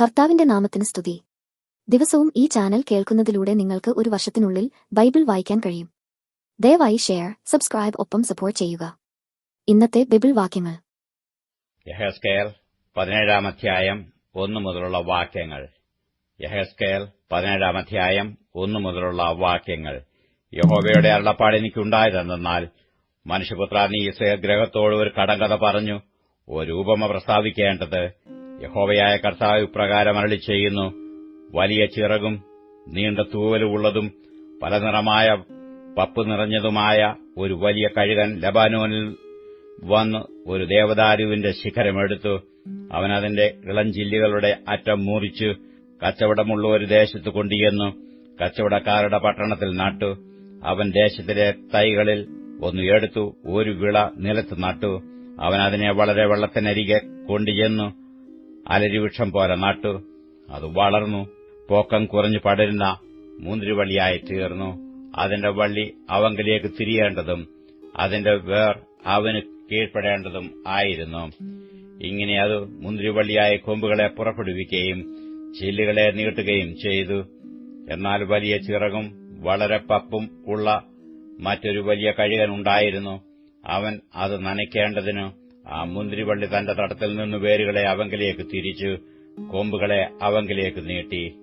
കർത്താവിന്റെ നാമത്തിന് സ്തുതി. ദിവസവും ഈ ചാനൽ കേൾക്കുന്നതിലൂടെ നിങ്ങൾക്ക് ഒരു വർഷത്തിനുള്ളിൽ ബൈബിൾ വായിക്കാൻ കഴിയും. ദയവായി ഷെയർ സബ്സ്ക്രൈബ് ഒപ്പം സപ്പോർട്ട് ചെയ്യുക. ഇന്നത്തെ ബൈബിൾ വാക്യങ്ങൾ. പതിനേഴാം അധ്യായം ഒന്നു മുതലുള്ള വാക്യങ്ങൾ. യഹസ്കേൽ പതിനേഴാം അധ്യായം ഒന്നു മുതലുള്ള വാക്യങ്ങൾ. യഹോവയുടെ അരുളപ്പാട് എനിക്കുണ്ടായതെന്നാൽ മനുഷ്യപുത്ര നീ ഇസ്രയേൽ ഗ്രഹത്തോട് ഒരു കടങ്കഥ പറഞ്ഞു ഒരു ഉപമ പ്രസ്താവിക്കേണ്ടത് യഹോവയായ കർത്താവ് ഇപ്രകാരം അരളി ചെയ്യുന്നു വലിയ ചിറകും നീണ്ട തൂവലുള്ളതും പല നിറമായ പപ്പ് നിറഞ്ഞതുമായ ഒരു വലിയ കഴുകൻ ലബാനോനിൽ വന്ന് ഒരു ദേവദാരുവിന്റെ ശിഖരമെടുത്തു. അവൻ അതിന്റെ ഇളഞ്ചില്ലുകളുടെ അറ്റം മൂറിച്ച് കച്ചവടമുള്ള ഒരു ദേശത്ത് കൊണ്ടുചെന്നു കച്ചവടക്കാരുടെ പട്ടണത്തിൽ നട്ടു. അവൻ ദേശത്തിലെ തൈകളിൽ ഒന്ന് എടുത്തു ഒരു വിള നിലത്ത് നട്ടു. അവൻ അതിനെ വളരെ വെള്ളത്തിനരികെ കൊണ്ടുചെന്നു. അലരിവൃക്ഷം പോലെ നട്ടു. അത് വളർന്നു. പോക്കം കുറഞ്ഞു പടരുന്ന മുന്തിരിവള്ളിയായി തീർന്നു. അതിന്റെ വള്ളി അവങ്കിലേക്ക് തിരിയേണ്ടതും അതിന്റെ വേർ അവന് കീഴ്പ്പെടേണ്ടതും ആയിരുന്നു. ഇങ്ങനെ അത് മുന്തിരിവള്ളിയായ കൊമ്പുകളെ പുറപ്പെടുവിക്കുകയും ചില്ലുകളെ നീട്ടുകയും ചെയ്തു. എന്നാൽ വലിയ ചിറകും വളരെ പപ്പും ഉള്ള മറ്റൊരു വലിയ കഴുകൻ ഉണ്ടായിരുന്നു. അവൻ അത് നനയ്ക്കേണ്ടതിന് ആ മുന്തിരിവള്ളി തന്റെ തടത്തിൽ നിന്ന് വേരുകളെ അവങ്കിലേക്ക് തിരിച്ചു കൊമ്പുകളെ അവങ്കിലേക്ക് നീട്ടി.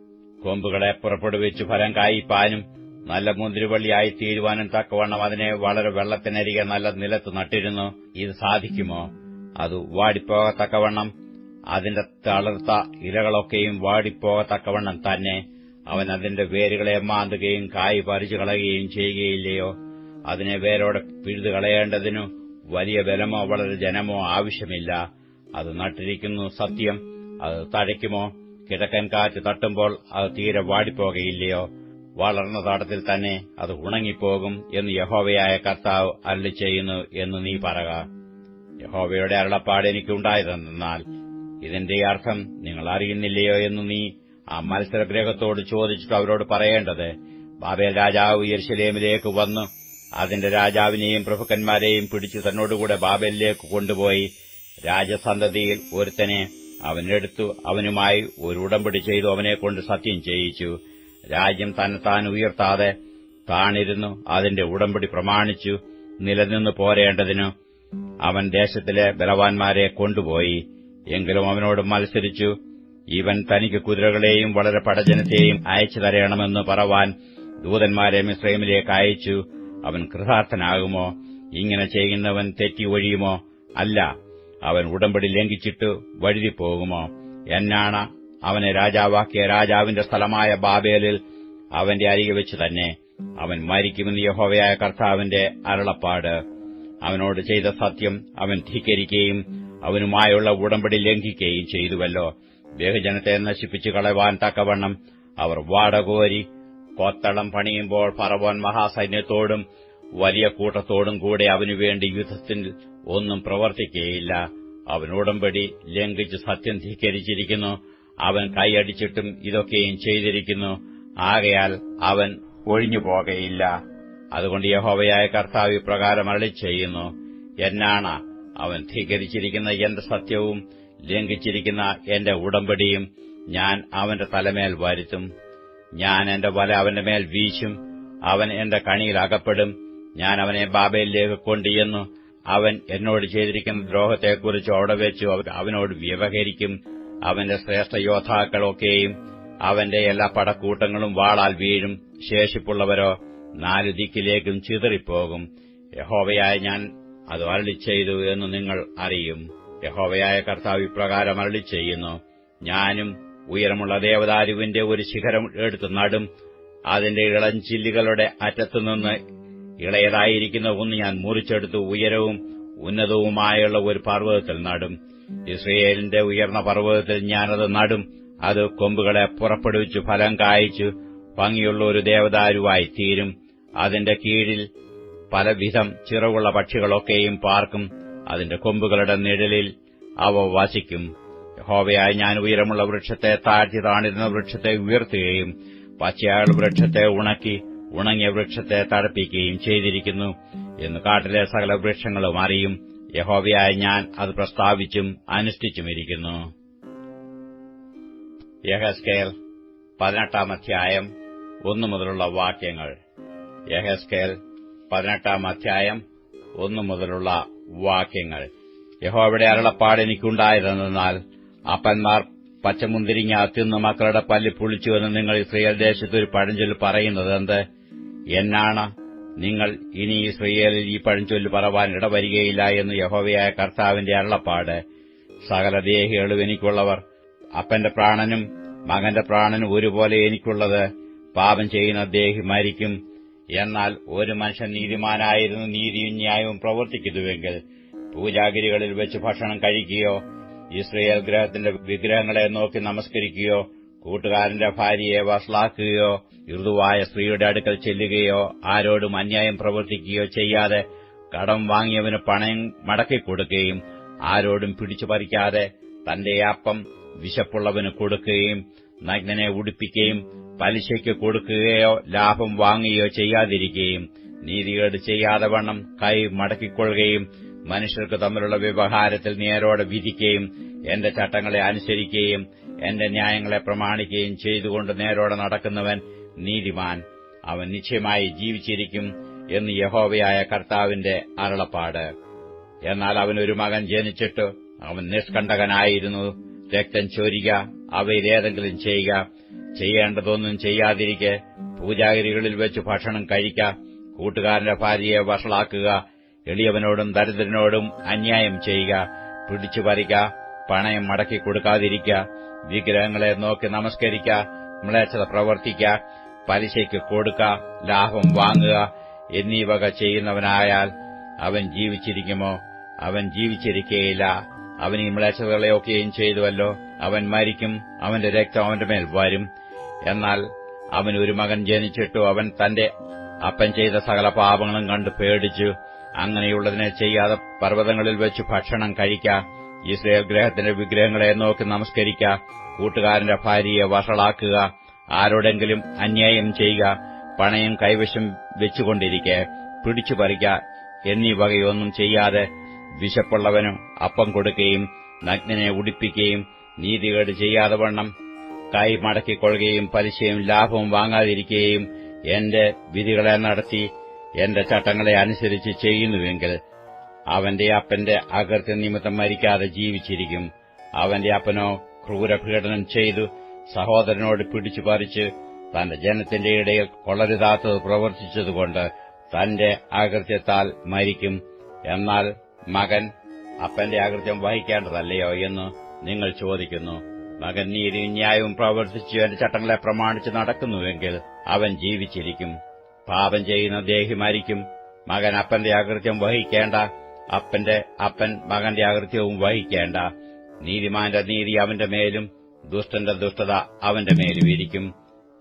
കൊമ്പുകളെ പുറപ്പെടുവിച്ച് ഫലം കായിപ്പാനും നല്ല മുന്തിരിവള്ളിയായി തീരുവാനും തക്കവണ്ണം അതിനെ വളരെ വെള്ളത്തിനരികെ നല്ല നിലത്ത് നട്ടിരുന്നു. ഇത് സാധിക്കുമോ? അത് വാടിപ്പോകത്തക്കവണ്ണം അതിന്റെ തളർത്ത ഇലകളൊക്കെയും വാടിപ്പോകത്തക്കവണ്ണം തന്നെ. അവൻ അതിന്റെ വേരുകളെ മാന്തുകയും കായ് പറിച്ചു കളയുകയും ചെയ്യുകയില്ലയോ? അതിനെ വേരോടെ പിഴുതു കളയേണ്ടതിനു വലിയ ബലമോ വളരെ ജനമോ ആവശ്യമില്ല. അത് നട്ടിരിക്കുന്നു സത്യം. അത് തഴയ്ക്കുമോ? കിഴക്കൻ കാറ്റ് തട്ടുമ്പോൾ അത് തീരെ വാടിപ്പോകയില്ലയോ? വളർന്ന തടത്തിൽ തന്നെ അത് ഉണങ്ങിപ്പോകും എന്ന് യഹോവയായ കർത്താവ് അരളി ചെയ്യുന്നു എന്ന് നീ പറക. യഹോവയുടെ അരുളപ്പാട് എനിക്കുണ്ടായതെന്നാൽ ഇതിന്റെ അർത്ഥം നിങ്ങൾ അറിയുന്നില്ലയോ എന്ന് നീ ആ മത്സരഗ്രഹത്തോട് ചോദിച്ചിട്ട് അവരോട് പറയേണ്ടത്. ബാബേൽ രാജാവ് യർശലേമിലേക്ക് വന്നു അതിന്റെ രാജാവിനെയും പ്രഭുക്കന്മാരെയും പിടിച്ചു തന്നോടുകൂടെ ബാബലിലേക്ക് കൊണ്ടുപോയി രാജസന്തതിയിൽ ഒരുത്തനെ അവനെടുത്തു അവനുമായി ഒരു ഉടമ്പടി ചെയ്തു അവനെക്കൊണ്ട് സത്യം ചെയ്യിച്ചു. രാജ്യം തന്നെത്താൻ ഉയർത്താതെ താണിരുന്നു അതിന്റെ ഉടമ്പടി പ്രമാണിച്ചു നിലനിന്ന് പോരേണ്ടതിനു അവൻ ദേശത്തിലെ ബലവാന്മാരെ കൊണ്ടുപോയി. എങ്കിലും അവനോട് മത്സരിച്ചു ഇവൻ തനിക്ക് കുതിരകളെയും വളരെ പടജനത്തെയും അയച്ചു തരയണമെന്ന് പറവാൻ ദൂതന്മാരെ മിശ്രൈമിലേക്ക് അയച്ചു. അവൻ കൃതാർത്ഥനാകുമോ? ഇങ്ങനെ ചെയ്യുന്നവൻ തെറ്റി ഒഴിയുമോ? അല്ല അവൻ ഉടമ്പടി ലംഘിച്ചിട്ട് വഴുതിപ്പോകുമോ? എന്നാണ് അവനെ രാജാവാക്കിയ രാജാവിന്റെ സ്ഥലമായ ബാബേലിൽ അവന്റെ അരികെ വെച്ച് തന്നെ. അവൻ മരിക്കുമെന്ന് യഹോവയായ കർത്താവിന്റെ അരളപ്പാട്. അവനോട് ചെയ്ത സത്യം അവൻ ധിക്കരിക്കുകയും അവനുമായുള്ള ഉടമ്പടി ലംഘിക്കുകയും ചെയ്തുവല്ലോ. ബഹുജനത്തെ നശിപ്പിച്ചു കളവാൻ തക്കവണ്ണം അവർ വാടകോരി കൊത്തളം പണിയുമ്പോൾ ഫറവോൻ മഹാസൈന്യത്തോടും വലിയ കൂട്ടത്തോടും കൂടെ അവനുവേണ്ടി യുദ്ധത്തിൽ ഒന്നും പ്രവർത്തിക്കുകയില്ല. അവൻ ഉടമ്പടി ലംഘിച്ച് സത്യം ധീകരിച്ചിരിക്കുന്നു അവൻ കൈയടിച്ചിട്ടും ഇതൊക്കെയും ചെയ്തിരിക്കുന്നു. ആകയാൽ അവൻ ഒഴിഞ്ഞു പോകയില്ല. അതുകൊണ്ട് യഹോവയായ കർത്താവ് ഇപ്രകാരം അരളി ചെയ്യുന്നു എന്നാണ് അവൻ ധീകരിച്ചിരിക്കുന്ന എന്റെ സത്യവും ലംഘിച്ചിരിക്കുന്ന എന്റെ ഉടമ്പടിയും ഞാൻ അവന്റെ തലമേൽ വരുത്തും. ഞാൻ എന്റെ വല അവന്റെ മേൽ വീശും. അവൻ എന്റെ കണിയിൽ അകപ്പെടും. ഞാൻ അവനെ ബാബയിലേക്ക് കൊണ്ടുചെന്നു. അവൻ എന്നോട് ചെയ്തിരിക്കുന്ന ദ്രോഹത്തെക്കുറിച്ച് അവിടെ വെച്ചു അവനോട് വ്യവഹരിക്കും. അവന്റെ ശ്രേഷ്ഠ യോദ്ധാക്കളൊക്കെയും അവന്റെ എല്ലാ പടക്കൂട്ടങ്ങളും വാളാൽ വീഴും. ശേഷിപ്പുള്ളവരോ നാലു ദിക്കിലേക്കും ചിതറിപ്പോകും. യഹോവയായ ഞാൻ അത് അരളി ചെയ്തു എന്ന് നിങ്ങൾ അറിയും. യഹോവയായ കർത്താവ് ഇപ്രകാരം അരളി ചെയ്യുന്നു ഞാനും ഉയരമുള്ള ദേവദാരുവിന്റെ ഒരു ശിഖരം എടുത്തു നടും. അതിന്റെ ഇളഞ്ചില്ലുകളുടെ അറ്റത്തുനിന്ന് ഇളയതായിരിക്കുന്ന ഒന്ന് ഞാൻ മുറിച്ചെടുത്ത്. ഉയരവും ഉന്നതവുമായുള്ള ഒരു പർവതത്തിൽ നടും. ഇസ്രയേലിന്റെ ഉയർന്ന പർവതത്തിൽ ഞാനത് നടും. അത് കൊമ്പുകളെ പുറപ്പെടുവിച്ചു ഫലം കായ്ച്ചു ഭംഗിയുള്ള ഒരു ദേവദാരുവായി തീരും. അതിന്റെ കീഴിൽ പലവിധം ചിറവുള്ള പക്ഷികളൊക്കെയും പാർക്കും. അതിന്റെ കൊമ്പുകളുടെ നിഴലിൽ അവ വസിക്കും. യഹോവയായി ഞാൻ ഉയരമുള്ള വൃക്ഷത്തെ താഴ്ത്തി താണിരുന്ന വൃക്ഷത്തെ ഉയർത്തുകയും പച്ചയാൾ വൃക്ഷത്തെ ഉണക്കി ഉണങ്ങിയ വൃക്ഷത്തെ തടപ്പിക്കുകയും ചെയ്തിരിക്കുന്നു എന്ന് കാട്ടിലെ സകല വൃക്ഷങ്ങളും അറിയും. യഹോവയായ ഞാൻ അത് പ്രസ്താവിച്ചും അനുഷ്ഠിച്ചുമിരിക്കുന്നു യഹസ്കേൽ പതിനെട്ടാം അധ്യായം ഒന്നു മുതലുള്ള വാക്യങ്ങൾ. യഹസ്കേൽ പതിനെട്ടാം അധ്യായം ഒന്നു മുതലുള്ള വാക്യങ്ങൾ. യഹോവയുടെ അരുളപ്പാട് എനിക്കുണ്ടായതെന്നാൽ അപ്പന്മാർ പച്ചമുന്തിരിങ്ങ അത്യുന്ന മക്കളുടെ പല്ല് പുളിച്ചുവെന്ന് നിങ്ങൾ ഇസ്രയേൽ ദേശത്ത് ഒരു പഴഞ്ചൊല്ല് പറയുന്നത് എന്ത്? എന്നാണ്. നിങ്ങൾ ഇനി ഇസ്രയേലിൽ ഈ പഴഞ്ചൊല്ല് പറവാൻ ഇടവരികയില്ല എന്ന് യഹോവയായ കർത്താവിന്റെ അരുളപ്പാട്. സകല ദേഹികളും എനിക്കുള്ളവർ. അപ്പന്റെ പ്രാണനും മകന്റെ പ്രാണനും ഒരുപോലെ എനിക്കുള്ളത്. പാപം ചെയ്യുന്ന ദേഹി മരിക്കും. എന്നാൽ ഒരു മനുഷ്യൻ നീതിമാനായിരുന്നു നീതിയും ന്യായവും പ്രവർത്തിക്കുന്നുവെങ്കിൽ പൂജാഗിരികളിൽ വെച്ച് ഭക്ഷണം കഴിക്കുകയോ ഇസ്രയേൽ ഗ്രഹത്തിന്റെ വിഗ്രഹങ്ങളെ നോക്കി നമസ്കരിക്കുകയോ കൂട്ടുകാരന്റെ ഭാര്യയെ വഷളാക്കുകയോ ഋതുവായ സ്ത്രീയുടെ അടുക്കൽ ചെല്ലുകയോ ആരോടും അന്യായം പ്രവർത്തിക്കുകയോ ചെയ്യാതെ കടം വാങ്ങിയവന് പണയം മടക്കിക്കൊടുക്കുകയും ആരോടും പിടിച്ചു പറിക്കാതെ തന്റെ അപ്പം വിശപ്പുള്ളവന് കൊടുക്കുകയും നഗ്നനെ ഉടുപ്പിക്കുകയും പലിശയ്ക്ക് കൊടുക്കുകയോ ലാഭം വാങ്ങുകയോ ചെയ്യാതിരിക്കുകയും നീതികേട് ചെയ്യാതെ വണ്ണം കൈ മടക്കിക്കൊള്ളുകയും മനുഷ്യർക്ക് തമ്മിലുള്ള വ്യവഹാരത്തിൽ നേരോടെ വിധിക്കുകയും എന്റെ ചട്ടങ്ങളെ അനുസരിക്കുകയും എന്റെ ന്യായങ്ങളെ പ്രമാണിക്കുകയും ചെയ്തുകൊണ്ട് നേരോടെ നടക്കുന്നവൻ നീതിമാൻ. അവൻ നിശ്ചയമായി ജീവിച്ചിരിക്കും എന്ന് യഹോവയായ കർത്താവിന്റെ അരളപ്പാട്. എന്നാൽ അവനൊരു മകൻ ജനിച്ചിട്ട് അവൻ നിഷ്കണ്ടകനായിരുന്നു രക്തം ചോരിക അവയിലേതെങ്കിലും ചെയ്യുക. ചെയ്യേണ്ടതൊന്നും ചെയ്യാതിരിക്കെ. പൂജാഗിരികളിൽ വെച്ച് ഭക്ഷണം കഴിക്കുക കൂട്ടുകാരന്റെ ഭാര്യയെ വഷളാക്കുക. എളിയവനോടും ദരിദ്രനോടും അന്യായം ചെയ്യുക പിടിച്ചു പറിക്ക പണയം മടക്കി കൊടുക്കാതിരിക്ക വിഗ്രഹങ്ങളെ നോക്കി നമസ്കരിക്ക മ്ലേച്ഛത പ്രവർത്തിക്ക പലിശയ്ക്ക് കൊടുക്ക ലാഭം വാങ്ങുക എന്നീ വക ചെയ്യുന്നവനായാൽ അവൻ ജീവിച്ചിരിക്കുമോ? അവൻ ജീവിച്ചിരിക്കുകയില്ല അവൻ ഈ മ്ലേച്ഛതകളെയൊക്കെയും ചെയ്തുവല്ലോ. അവൻ മരിക്കും അവന്റെ രക്തം അവന്റെ മേൽ വരും. എന്നാൽ അവൻ ഒരു മകൻ ജനിച്ചിട്ടു അവൻ തന്റെ അപ്പൻ ചെയ്ത സകല പാപങ്ങളും കണ്ട് പേടിച്ചു. അങ്ങനെയുള്ളതിനെ ചെയ്യാതെ പർവതങ്ങളിൽ വെച്ച് ഭക്ഷണം കഴിക്ക ഇസ്രയേൽ ഗ്രഹത്തിന്റെ വിഗ്രഹങ്ങളെ നോക്കി നമസ്കരിക്ക കൂട്ടുകാരന്റെ ഭാര്യയെ വഷളാക്കുക ആരോടെങ്കിലും അന്യായം ചെയ്യുക പണയം കൈവശം വെച്ചുകൊണ്ടിരിക്കെ പിടിച്ചു പറിക്ക എന്നീ വകയൊന്നും ചെയ്യാതെ വിശപ്പുള്ളവന് അപ്പം കൊടുക്കുകയും നഗ്നനെ ഉടിപ്പിക്കുകയും നീതികേട് ചെയ്യാതെ വണ്ണം കൈ മടക്കിക്കൊള്ളുകയും പലിശയും ലാഭവും വാങ്ങാതിരിക്കുകയും എന്റെ വിധികളെ നടത്തി എന്റെ ചട്ടങ്ങളെ അനുസരിച്ച് ചെയ്യുന്നുവെങ്കിൽ അവന്റെ അപ്പന്റെ അകൃത്യ നിമിത്തം മരിക്കാതെ ജീവിച്ചിരിക്കും. അവന്റെ അപ്പനോ ക്രൂരപീഡനം ചെയ്തു സഹോദരനോട് പിടിച്ചു പറിച്ച് തന്റെ ജനത്തിന്റെ ഇടയിൽ കൊളരുതാത്തത് പ്രവർത്തിച്ചതുകൊണ്ട് തന്റെ അകൃത്യത്താൽ മരിക്കും. എന്നാൽ മകൻ അപ്പന്റെ അകൃത്യം വഹിക്കേണ്ടതല്ലയോ എന്ന് നിങ്ങൾ ചോദിക്കുന്നു. മകൻ നീതിയും ന്യായവും പ്രവർത്തിച്ചു എന്റെ ചട്ടങ്ങളെ പ്രമാണിച്ച് നടക്കുന്നുവെങ്കിൽ അവൻ ജീവിച്ചിരിക്കും. പാപം ചെയ്യുന്ന ദേഹി മരിക്കും. മകൻ അപ്പന്റെ അകൃത്യം വഹിക്കേണ്ട. അപ്പന്റെ അപ്പൻ മകന്റെ അകൃത്യവും വഹിക്കേണ്ട. നീതിമാന്റെ നീതി അവന്റെ മേലും ദുഷ്ടന്റെ ദുഷ്ടത അവന്റെ മേലും ഇരിക്കും.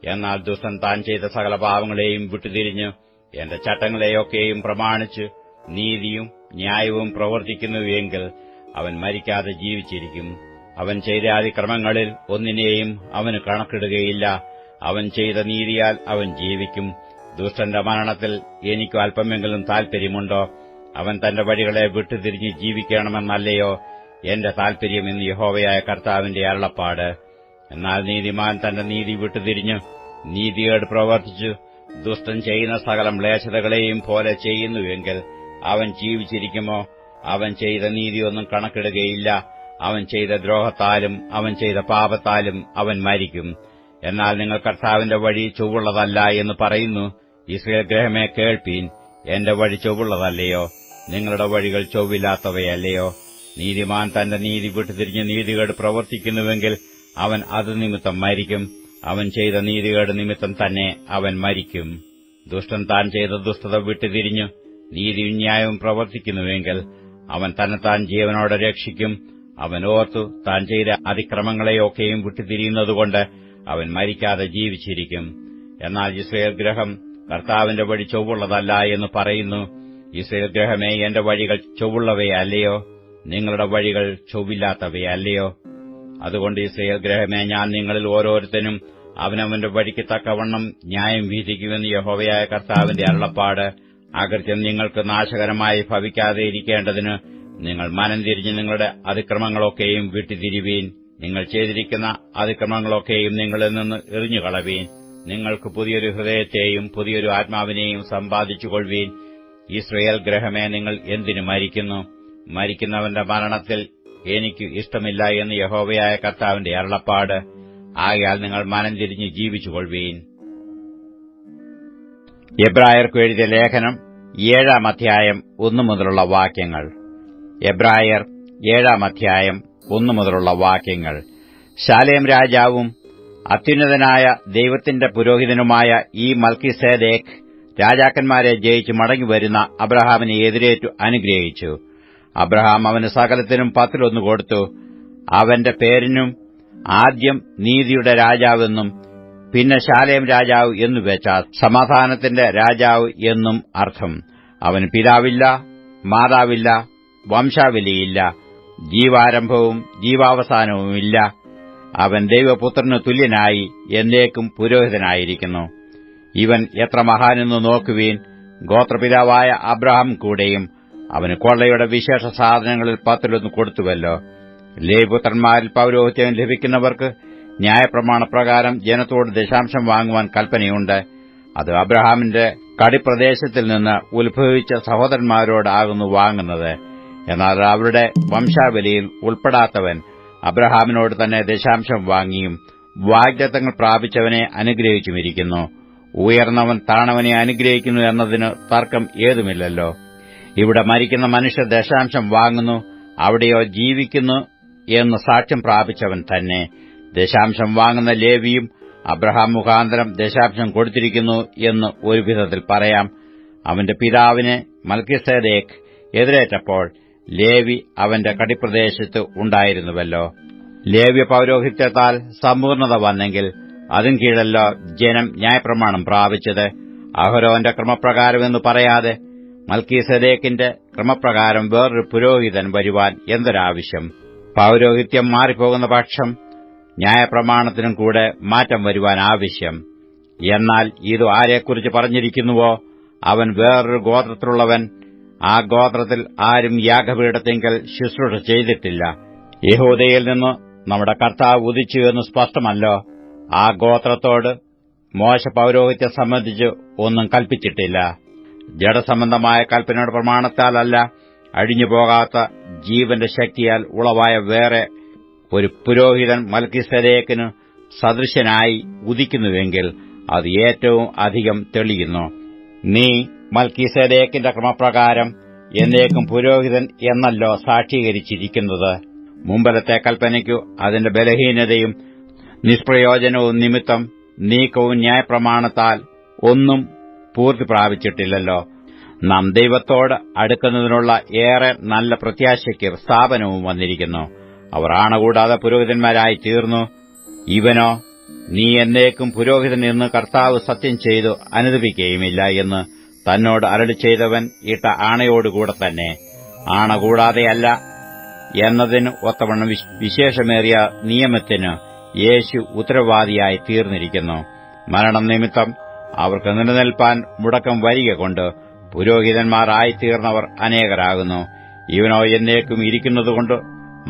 എന്നാൽ ദുഷ്ടൻ താൻ ചെയ്ത സകല പാവങ്ങളെയും വിട്ടുതിരിഞ്ഞ് എന്റെ ചട്ടങ്ങളെയൊക്കെയും പ്രമാണിച്ച് നീതിയും ന്യായവും പ്രവർത്തിക്കുന്നുവെങ്കിൽ അവൻ മരിക്കാതെ ജീവിച്ചിരിക്കും. അവൻ ചെയ്ത അതിക്രമങ്ങളിൽ ഒന്നിനെയും അവന് കണക്കിടുകയില്ല. അവൻ ചെയ്ത നീതിയാൽ അവൻ ജീവിക്കും. ദുഷ്ടന്റെ മരണത്തിൽ എനിക്ക് അല്പമെങ്കിലും താൽപര്യമുണ്ടോ? അവൻ തന്റെ വഴികളെ വിട്ടുതിരിഞ്ഞ് ജീവിക്കണമെന്നല്ലയോ? എന്റെ താൽപര്യം എന്ന് യഹോവയായ കർത്താവിന്റെ അരുളപ്പാട്. എന്നാൽ നീതിമാൻ തന്റെ നീതി വിട്ടുതിരിഞ്ഞ് നീതിയോട് പ്രവർത്തിച്ചു. ദുഷ്ടൻ ചെയ്യുന്ന സകല മ്ലേച്ഛതകളെയും പോലെ ചെയ്യുന്നുവെങ്കിൽ അവൻ ജീവിച്ചിരിക്കുമോ? അവൻ ചെയ്ത നീതിയൊന്നും കണക്കിടുകയില്ല. അവൻ ചെയ്ത ദ്രോഹത്താലും അവൻ ചെയ്ത പാപത്താലും അവൻ മരിക്കും. എന്നാൽ നിങ്ങൾ കർത്താവിന്റെ വഴി ചൊവ്വുള്ളതല്ല എന്ന് പറയുന്നു. ഇസ്രയേൽ ഗ്രഹമേ കേൾപ്പീൻ. എന്റെ വഴി ചൊവ്വുള്ളതല്ലയോ? നിങ്ങളുടെ വഴികൾ ചൊവ്വില്ലാത്തവയല്ലയോ? നീതിമാൻ തന്റെ നീതി വിട്ടുതിരിഞ്ഞ് നീതികേട് പ്രവർത്തിക്കുന്നുവെങ്കിൽ അവൻ അത് നിമിത്തം മരിക്കും. അവൻ ചെയ്ത നീതികേട് നിമിത്തം തന്നെ അവൻ മരിക്കും. ദുഷ്ടൻ താൻ ചെയ്ത ദുഷ്ടത വിട്ടുതിരിഞ്ഞു നീതിയും ന്യായവും പ്രവർത്തിക്കുന്നുവെങ്കിൽ അവൻ തന്നെ താൻ ജീവനോടെ രക്ഷിക്കും. അവൻ ഓർത്തു താൻ ചെയ്ത അതിക്രമങ്ങളെയൊക്കെയും വിട്ടുതിരിയുന്നതുകൊണ്ട് അവൻ മരിക്കാതെ ജീവിച്ചിരിക്കും. എന്നാൽ ഇസ്രയേൽ ഗ്രഹം കർത്താവിന്റെ വഴി ചൊവ്വുള്ളതല്ല എന്ന് പറയുന്നു. ഇസ്രയേൽ ഗ്രഹമേ എന്റെ വഴികൾ ചൊവ്വുള്ളവയല്ലയോ? നിങ്ങളുടെ വഴികൾ ചൊവ്വില്ലാത്തവയല്ലയോ? അതുകൊണ്ട് ഇസ്രയേൽ ഗ്രഹമേ ഞാൻ നിങ്ങളിൽ ഓരോരുത്തരും അവനവന്റെ വഴിക്ക് തക്കവണ്ണം ന്യായം വീതിക്കുമെന്ന് യഹോവയായ കർത്താവിന്റെ അരുളപ്പാട്. അകൃത്യം നിങ്ങൾക്ക് നാശകരമായി ഭവിക്കാതെ ഇരിക്കേണ്ടതിന് നിങ്ങൾ മനം തിരിഞ്ഞ് നിങ്ങളുടെ അതിക്രമങ്ങളൊക്കെയും വിട്ടുതിരിവീൻ. നിങ്ങൾ ചെയ്തിരിക്കുന്ന അതിക്രമങ്ങളൊക്കെയും നിങ്ങളിൽ നിന്ന് എറിഞ്ഞുകളവീൻ. നിങ്ങൾക്ക് പുതിയൊരു ഹൃദയത്തെയും പുതിയൊരു ആത്മാവിനെയും സമ്പാദിച്ചുകൊള്ളുവീൻ. ഇസ്രയേൽ ഗ്രഹമേ നിങ്ങൾ എന്തിനു മരിക്കുന്നു? മരിക്കുന്നവന്റെ മരണത്തിൽ എനിക്ക് ഇഷ്ടമില്ല എന്ന് യഹോവയായ കർത്താവിന്റെ അരുളപ്പാട്. ആകയാൽ നിങ്ങൾ മനം തിരിഞ്ഞ് ജീവിച്ചുകൊള്ളുവീൻ. എബ്രായർക്ക് എഴുതിയ ലേഖനം ഏഴാം അധ്യായം ഒന്നു മുതലുള്ള വാക്യങ്ങൾ. എബ്രായർ ഏഴാം അധ്യായം ഒന്നു മുതലുള്ള വാക്യങ്ങൾ. ശാലേം രാജാവും അത്യുന്നതനായ ദൈവത്തിന്റെ പുരോഹിതനുമായ ഈ മൽക്കിസേദേക്ക് രാജാക്കന്മാരെ ജയിച്ച് മടങ്ങിവരുന്ന അബ്രഹാമിനെ എതിരേറ്റു അനുഗ്രഹിച്ചു. അബ്രഹാം അവന് സകലത്തിനും പത്തിലൊന്നു കൊടുത്തു. അവന്റെ പേരിനും ആദ്യം നീതിയുടെ രാജാവെന്നും പിന്നെ ശാലേം രാജാവ് എന്നു വെച്ചാൽ സമാധാനത്തിന്റെ രാജാവ് എന്നും അർത്ഥം. അവന് പിതാവില്ല മാതാവില്ല വംശാവലിയില്ല ജീവാരംഭവും ജീവാവസാനവുമില്ല. അവൻ ദൈവപുത്രനു തുല്യനായി എന്നേക്കും പുരോഹിതനായിരിക്കുന്നു. ഇവൻ എത്ര മഹാനെന്ന് നോക്കുവീൻ ഗോത്രപിതാവായ അബ്രഹാം കൂടെയും അവന് കൊള്ളയുടെ വിശേഷ സാധനങ്ങളിൽ പത്തിലൊന്ന് കൊടുത്തുവല്ലോ. ലേപുത്രന്മാരിൽ പൌരോഹിത്യം ലഭിക്കുന്നവർക്ക് ന്യായപ്രമാണപ്രകാരം ജനത്തോട് ദശാംശം വാങ്ങുവാൻ കൽപ്പനയുണ്ട്. അത് അബ്രഹാമിന്റെ കടിപ്രദേശത്തിൽ നിന്ന് ഉത്ഭവിച്ച സഹോദരന്മാരോടാകുന്നു വാങ്ങുന്നത്. എന്നാൽ അവരുടെ വംശാവലിയിൽ ഉൾപ്പെടാത്തവൻ അബ്രഹാമിനോട് തന്നെ ദശാംശം വാങ്ങിയും വാഗ്ദത്തങ്ങൾ പ്രാപിച്ചവനെ അനുഗ്രഹിച്ചുമിരിക്കുന്നു. ഉയർന്നവൻ താണവനെ അനുഗ്രഹിക്കുന്നു എന്നതിന് തർക്കം ഏതുമില്ലല്ലോ. ഇവിടെ മരിക്കുന്ന മനുഷ്യർ ദശാംശം വാങ്ങുന്നു അവിടെയോ ജീവിക്കുന്നു എന്ന് സാക്ഷ്യം പ്രാപിച്ചവൻ തന്നെ. ദശാംശം വാങ്ങുന്ന ലേവിയും അബ്രഹാം മുഖാന്തരം ദശാംശം കൊടുത്തിരിക്കുന്നു എന്ന് ഒരുവിധത്തിൽ പറയാം. അവന്റെ പിതാവിനെ മൽക്കിസേദേഖ് എതിരേറ്റപ്പോൾ ലേവി അവന്റെ കടിപ്രദേശത്ത് ഉണ്ടായിരുന്നുവല്ലോ. ലേവ്യ പൌരോഹിത്യത്താൽ സമ്പൂർണത വന്നെങ്കിൽ അതിന് കീഴല്ലോ ജനം ന്യായപ്രമാണം പ്രാപിച്ചത്. അഹരോന്റെ ക്രമപ്രകാരമെന്ന് പറയാതെ മൽക്കീസദേക്കിന്റെ ക്രമപ്രകാരം വേറൊരു പുരോഹിതൻ വരുവാൻ എന്തൊരാവശ്യം? പൌരോഹിത്യം മാറിപ്പോകുന്ന പക്ഷം ന്യായപ്രമാണത്തിനും കൂടെ മാറ്റം വരുവാൻ ആവശ്യം. എന്നാൽ ഇത് ആരെക്കുറിച്ച് പറഞ്ഞിരിക്കുന്നുവോ? അവൻ വേറൊരു ഗോത്രത്തിലുള്ളവൻ ആ ഗോത്രത്തിൽ ആരും യാഗപീഠത്തെങ്കിൽ ശുശ്രൂഷ ചെയ്തിട്ടില്ല. യഹോദയിൽ നിന്ന് നമ്മുടെ കർത്താവ് ഉദിച്ചു എന്ന് സ്പഷ്ടമല്ലോ. ആ ഗോത്രത്തോട് മോശ പൌരോഹിത്യം സംബന്ധിച്ച് ഒന്നും കൽപ്പിച്ചിട്ടില്ല. ജഡസംബന്ധമായ കൽപ്പനയുടെ പ്രമാണത്താലല്ല അഴിഞ്ഞുപോകാത്ത ജീവന്റെ ശക്തിയാൽ ഉളവായ വേറെ ഒരു പുരോഹിതൻ മൽക്കിസദേക്കിന് സദൃശനായി ഉദിക്കുന്നുവെങ്കിൽ അത് ഏറ്റവും അധികം തെളിയുന്നു. നീ മൽക്കിസദേക്കിന്റെ ക്രമപ്രകാരം എന്നേക്കും പുരോഹിതൻ എന്നല്ലോ സാക്ഷീകരിച്ചിരിക്കുന്നത്. മുമ്പലത്തെ കൽപ്പനയ്ക്കു അതിന്റെ ബലഹീനതയും നിഷ്പ്രയോജനവും നിമിത്തം നീക്കവും ന്യായപ്രമാണത്താൽ ഒന്നും പൂർത്തി പ്രാപിച്ചിട്ടില്ലല്ലോ. നാം ദൈവത്തോട് അടുക്കുന്നതിനുള്ള ഏറെ നല്ല പ്രത്യാശയ്ക്ക് സ്ഥാപനവും വന്നിരിക്കുന്നു. അവർ ആണകൂടാതെ പുരോഹിതന്മാരായി തീർന്നു. ഇവനോ നീ എന്നേക്കും പുരോഹിതൻ എന്ന് കർത്താവ് സത്യം ചെയ്തു അനുദപിക്കുകയുമില്ല എന്ന് തന്നോട് അരളി ചെയ്തവൻ ഇട്ട ആണയോടുകൂടെ തന്നെ ആണ കൂടാതെയല്ല എന്നതിന് ഒത്തവണ്ണം വിശേഷമേറിയ നിയമത്തിന് യേശു ഉത്തരവാദിയായി തീർന്നിരിക്കുന്നു. മരണം നിമിത്തം അവർക്ക് നിലനിൽപ്പാൻ മുടക്കം വരിക കൊണ്ട് പുരോഹിതന്മാരായിത്തീർന്നവർ അനേകരാകുന്നു. ഇവനോ എന്നേക്കും ഇരിക്കുന്നതുകൊണ്ട്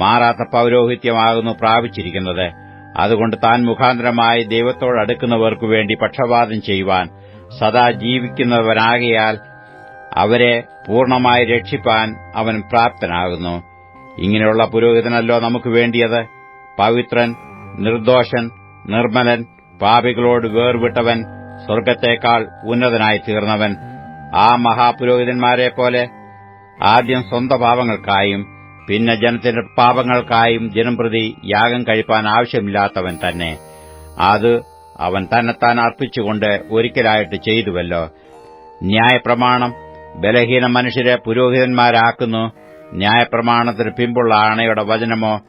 മാറാത്ത പൌരോഹിത്യമാകുന്നു പ്രാപിച്ചിരിക്കുന്നത്. അതുകൊണ്ട് താൻ മുഖാന്തരമായി ദൈവത്തോടടുക്കുന്നവർക്കു വേണ്ടി പക്ഷപാതം ചെയ്യുവാൻ സദാ ജീവിക്കുന്നവനാകിയാൽ അവരെ പൂർണമായി രക്ഷിപ്പാൻ അവൻ പ്രാപ്തനാകുന്നു. ഇങ്ങനെയുള്ള പുരോഹിതനല്ലോ നമുക്ക് വേണ്ടിയത്. പവിത്രൻ നിർദോഷൻ നിർമ്മലൻ പാപികളോട് വേർവിട്ടവൻ സ്വർഗത്തേക്കാൾ ഉന്നതനായി തീർന്നവൻ. ആ മഹാപുരോഹിതന്മാരെ പോലെ ആദ്യം സ്വന്തം പാപങ്ങൾക്കായും പിന്നെ ജനത്തിന്റെ പാപങ്ങൾക്കായും ജനം പ്രതി യാഗം കഴിപ്പാൻ ആവശ്യമില്ലാത്തവൻ തന്നെ. അത് അവൻ തന്നെത്താൻ അർപ്പിച്ചുകൊണ്ട് ഒരിക്കലായിട്ട് ചെയ്തുവല്ലോ. ന്യായപ്രമാണം ബലഹീന മനുഷ്യരെ പുരോഹിതന്മാരാക്കുന്നു. ന്യായപ്രമാണത്തിന് പിമ്പുള്ള ആണയുടെ വചനമോ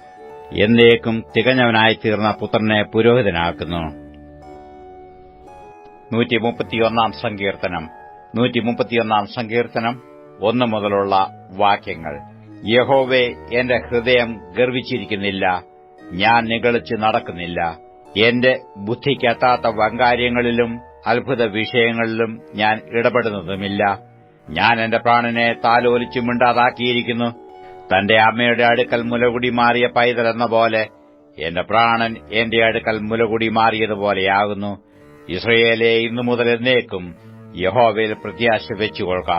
എന്നേക്കും തികഞ്ഞവനായി തീർന്ന പുത്രനെ പുരോഹിതനാക്കുന്നു. നൂറ്റിമുപ്പത്തിയൊന്നാം സങ്കീർത്തനം. നൂറ്റിമുപ്പത്തിയൊന്നാം സങ്കീർത്തനം ഒന്ന് മുതലുള്ള വാക്യങ്ങൾ. യഹോവെ എന്റെ ഹൃദയം ഗർവിച്ചിരിക്കുന്നില്ല. ഞാൻ നിഗളിച്ച് നടക്കുന്നില്ല. എന്റെ ബുദ്ധിക്കെത്താത്ത വങ്കാര്യങ്ങളിലും അത്ഭുത വിഷയങ്ങളിലും ഞാൻ ഇടപെടുന്നതുമില്ല. ഞാൻ എന്റെ പ്രാണനെ താലോലിച്ചു മിണ്ടാതാക്കിയിരിക്കുന്നു. തന്റെ അമ്മയുടെ അടുക്കൽ മുലകുടി മാറിയ പൈതൽ എന്ന പോലെ എന്റെ പ്രാണൻ എന്റെ അടുക്കൽ മുലകുടി മാറിയതുപോലെയാകുന്നു ഇസ്രയേലെ ഇന്നു മുതൽ എന്നേക്കും യഹോവയിൽ പ്രത്യാശ വെച്ചുകൊള്ളുക